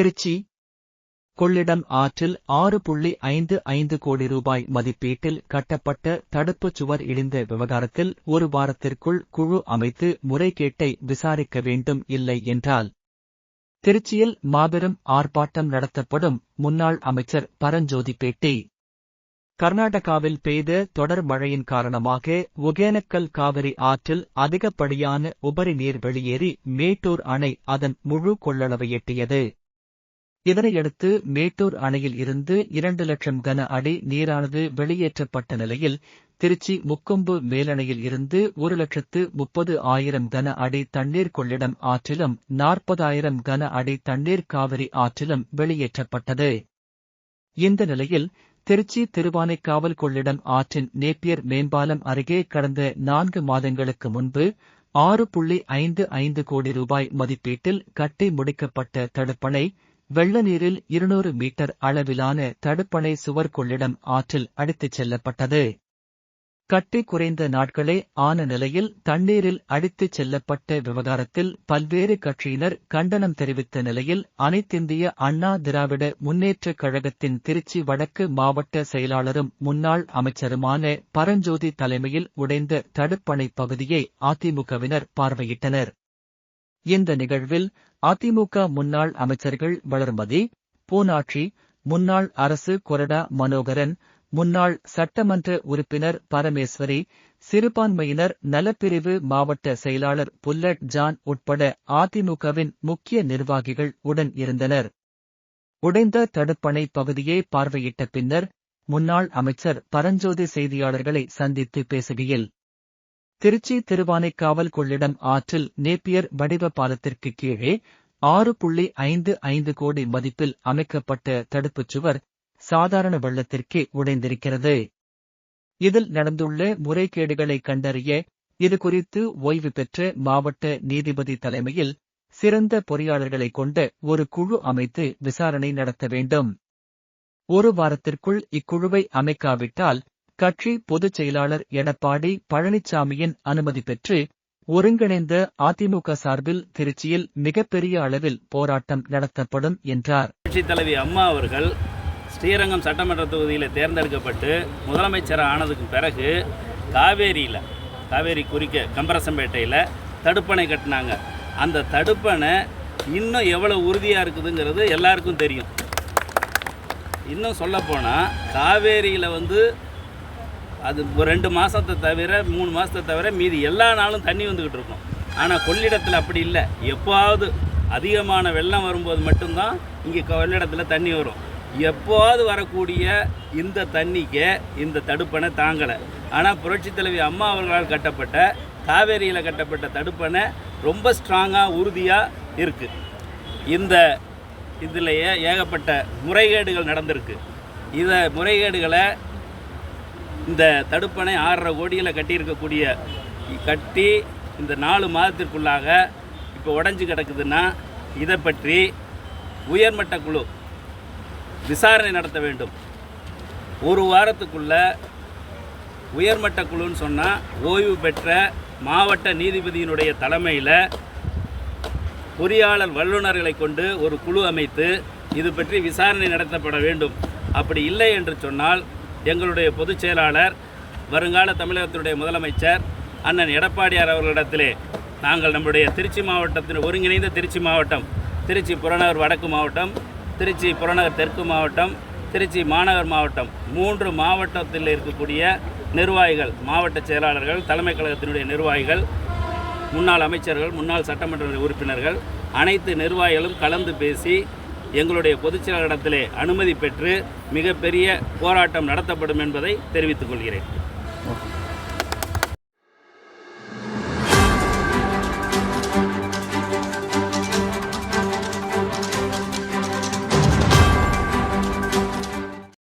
திருச்சி. கொள்ளிடம் ஆற்றில் ஆறு புள்ளி ஐந்து ஐந்து கோடி ரூபாய் மதிப்பீட்டில் கட்டப்பட்ட தடுப்புச் சுவர் இடிந்த விவகாரத்தில் ஒரு வாரத்திற்குள் குழு அமைத்து முறைகேட்டை விசாரிக்க வேண்டும் இல்லை என்றால். திருச்சியில் மாபெரும் ஆர்ப்பாட்டம் நடத்தப்படும் முன்னாள் அமைச்சர் பரஞ்சோதி பேட்டி கர்நாடகாவில் பெய்த தொடர் மழையின் காரணமாக ஒகேனக்கல் காவிரி ஆற்றில் அதிகப்படியான உபரி நீர் வெளியேறி மேட்டூர் அணை அதன் முழு கொள்ளளவை எட்டியது. இதனையடுத்து மேட்டூர் அணையில் இருந்து இரண்டு லட்சம் கன அடி நீரானது வெளியேற்றப்பட்ட நிலையில் திருச்சி முக்கொம்பு மேலணையில் இருந்து ஒரு லட்சத்து முப்பது ஆயிரம் கன அடி தண்ணீர் கொள்ளிடம் ஆற்றிலும் நாற்பதாயிரம் கன அடி தண்ணீர் காவிரி ஆற்றிலும் வெளியேற்றப்பட்டது. இந்த நிலையில் திருச்சி திருவானைக்காவல் கொள்ளிடம் ஆற்றின் நேப்பியர் மேம்பாலம் அருகே கடந்த நான்கு மாதங்களுக்கு முன்பு ஆறு புள்ளி ஐந்து ஐந்து கோடி ரூபாய் மதிப்பீட்டில் கட்டி முடிக்கப்பட்ட தடுப்பணை வெள்ள நீரில் இருநூறு மீட்டர் அளவிலான தடுப்பணை சுவர் கொள்ளிடம் ஆற்றில் அடித்துச் செல்லப்பட்டது. கட்டி குறைந்த நாட்களே ஆன நிலையில் தண்ணீரில் அடித்துச் செல்லப்பட்ட விவகாரத்தில் பல்வேறு கட்சியினர் கண்டனம் தெரிவித்த நிலையில் அனைத்திந்திய அண்ணா திராவிட முன்னேற்றக் கழகத்தின் திருச்சி வடக்கு மாவட்ட செயலாளரும் முன்னாள் அமைச்சருமான பரஞ்சோதி தலைமையில் உடைந்த தடுப்பணை பகுதியை அதிமுகவினர் பார்வையிட்டனர். இந்த நிகழ்வில் அதிமுக முன்னாள் அமைச்சர்கள் வளர்மதி பூனாட்சி முன்னாள் அரசு கொறடா மனோகரன் முன்னாள் சட்டமன்ற உறுப்பினர் பரமேஸ்வரி சிறுபான்மையினர் நலப்பிரிவு மாவட்ட செயலாளர் புல்லட் ஜான் உட்பட அதிமுகவின் முக்கிய நிர்வாகிகள் உடன் இருந்தனர். உடைந்த தடுப்பணை பகுதியை பார்வையிட்ட பின்னர் முன்னாள் அமைச்சர் பரஞ்சோதி செய்தியாளர்களை சந்தித்து பேசுகையில் திருச்சி திருவானைக்காவல் கொள்ளிடம் ஆற்றில் நேப்பியர் வடிவ பாலத்திற்கு கீழே ஆறு புள்ளி ஐந்து ஐந்து கோடி மதிப்பில் அமைக்கப்பட்ட தடுப்புச் சுவர் சாதாரண வெள்ளத்திற்கே உடைந்திருக்கிறது. இதில் நடந்துள்ள முறைகேடுகளை கண்டறிய இதுகுறித்து ஓய்வு பெற்ற மாவட்ட நீதிபதி தலைமையில் சிறந்த பொறியாளர்களை கொண்ட ஒரு குழு அமைத்து விசாரணை நடத்த வேண்டும். ஒரு வாரத்திற்குள் இக்குழுவை அமைக்காவிட்டால் கட்சி பொதுச் செயலாளர் எடப்பாடி பழனிசாமியின் அனுமதி பெற்று ஒருங்கிணைந்த அதிமுக சார்பில் திருச்சியில் மிகப்பெரிய அளவில் போராட்டம் நடத்தப்படும் என்றார். கட்சித் தலைவி அம்மா அவர்கள் ஸ்ரீரங்கம் சட்டமன்ற தொகுதியில் தேர்ந்தெடுக்கப்பட்டு முதலமைச்சர் ஆனதுக்கு பிறகு காவேரியில் காவேரி குறிக்க கம்பரசம்பேட்டையில் தடுப்பணை கட்டினாங்க. அந்த தடுப்பணை இன்னும் எவ்வளோ உறுதியாக இருக்குதுங்கிறது எல்லாருக்கும் தெரியும். இன்னும் சொல்லப்போனால் காவேரியில் வந்து அது ரெண்டு மாதத்தை தவிர மூணு மாதத்தை தவிர மீதி எல்லா நாளும் தண்ணி வந்துக்கிட்டு இருக்கும். ஆனால் கொள்ளிடத்தில் அப்படி இல்லை. எப்போவாவது அதிகமான வெள்ளம் வரும்போது மட்டும்தான் இங்கே கொள்ளிடத்தில் தண்ணி வரும். எப்போது வரக்கூடிய இந்த தண்ணிக்கு இந்த தடுப்பணை தாங்கலை. ஆனால் புரட்சி தலைவி அம்மா அவர்களால் கட்டப்பட்ட காவேரியில் கட்டப்பட்ட தடுப்பணை ரொம்ப ஸ்ட்ராங்காக உறுதியாக இருக்குது இந்த இதிலேயே ஏகப்பட்ட முறைகேடுகள் நடந்திருக்கு. இதை முறைகேடுகளை இந்த தடுப்பணை ஆறரை கோடியில் கட்டியிருக்கக்கூடிய கட்டி இந்த நாலு மாதத்திற்குள்ளாக இப்போ உடஞ்சி கிடக்குதுன்னா இதை பற்றி உயர்மட்ட குழு விசாரணை நடத்த வேண்டும். ஒரு வாரத்துக்குள்ள உயர்மட்ட குழுன்னு சொன்னால் ஓய்வு பெற்ற மாவட்ட நீதிபதியினுடைய தலைமையில் பொறியாளர் வல்லுநர்களை கொண்டு ஒரு குழு அமைத்து இது பற்றி விசாரணை நடத்தப்பட வேண்டும். அப்படி இல்லை என்று சொன்னால் எங்களுடைய பொதுச் செயலாளர் வருங்கால தமிழகத்தினுடைய முதலமைச்சர் அண்ணன் எடப்பாடியார் அவர்களிடத்திலே நாங்கள் நம்முடைய திருச்சி மாவட்டத்தின் ஒருங்கிணைந்த திருச்சி மாவட்டம் திருச்சி புறநகர் வடக்கு மாவட்டம் திருச்சி புறநகர் தெற்கு மாவட்டம் திருச்சி மாநகர் மாவட்டம் மூன்று மாவட்டத்தில் இருக்கக்கூடிய நிர்வாகிகள் மாவட்ட செயலாளர்கள் தலைமை கழகத்தினுடைய நிர்வாகிகள் முன்னாள் அமைச்சர்கள் முன்னாள் சட்டமன்ற உறுப்பினர்கள் அனைத்து நிர்வாகிகளும் கலந்து பேசி எங்களுடைய பொதுச்செயலாளரிடத்திலே அனுமதி பெற்று மிகப்பெரிய போராட்டம் நடத்தப்படும் என்பதை தெரிவித்துக் கொள்கிறேன்.